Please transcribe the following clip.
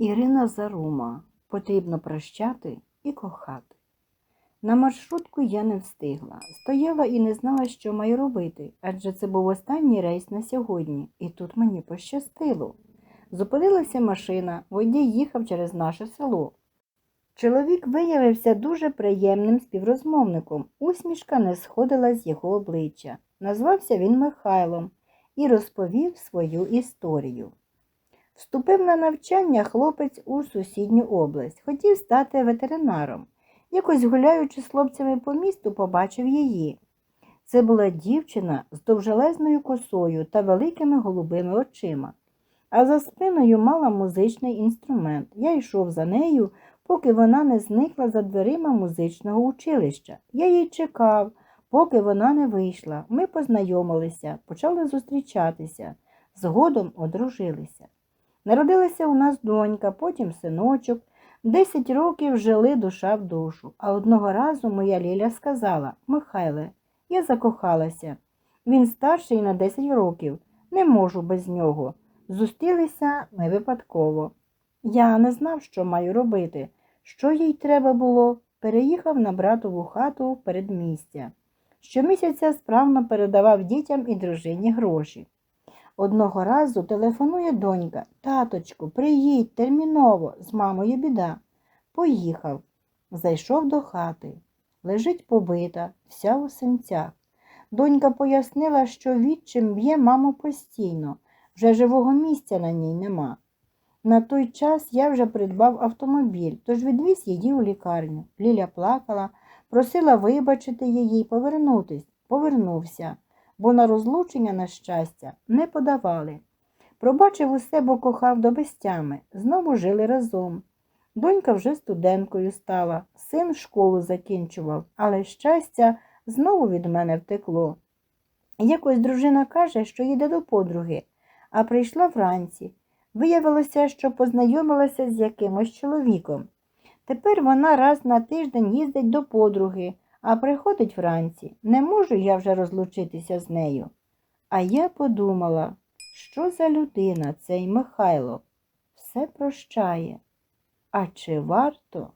Ірина Зарума. Потрібно прощати і кохати. На маршрутку я не встигла. Стояла і не знала, що маю робити, адже це був останній рейс на сьогодні, і тут мені пощастило. Зупинилася машина, водій їхав через наше село. Чоловік виявився дуже приємним співрозмовником. Усмішка не сходила з його обличчя. Назвався він Михайлом і розповів свою історію. Вступив на навчання хлопець у сусідню область, хотів стати ветеринаром. Якось гуляючи з хлопцями по місту, побачив її. Це була дівчина з довжелезною косою та великими голубими очима, а за спиною мала музичний інструмент. Я йшов за нею, поки вона не зникла за дверима музичного училища. Я їй чекав, поки вона не вийшла. Ми познайомилися, почали зустрічатися, згодом одружилися. Народилася у нас донька, потім синочок. Десять років жили душа в душу, а одного разу моя Ліля сказала Михайле, я закохалася. Він старший на 10 років, не можу без нього. Зустрілися ми випадково. Я не знав, що маю робити. Що їй треба було, переїхав на братову хату в передмістя. Щомісяця справно передавав дітям і дружині гроші. Одного разу телефонує донька. Таточку, приїдь терміново, з мамою біда. Поїхав. Зайшов до хати. Лежить побита, вся у синцях. Донька пояснила, що відчим б'є маму постійно, вже живого місця на ній нема. На той час я вже придбав автомобіль, тож відвіз її у лікарню. Ліля плакала, просила вибачити її й повернутись. Повернувся бо на розлучення, на щастя, не подавали. Пробачив усе, бо кохав до безтями, знову жили разом. Донька вже студенткою стала, син школу закінчував, але щастя знову від мене втекло. Якось дружина каже, що їде до подруги, а прийшла вранці. Виявилося, що познайомилася з якимось чоловіком. Тепер вона раз на тиждень їздить до подруги, а приходить вранці, не можу я вже розлучитися з нею. А я подумала, що за людина цей Михайло все прощає. А чи варто?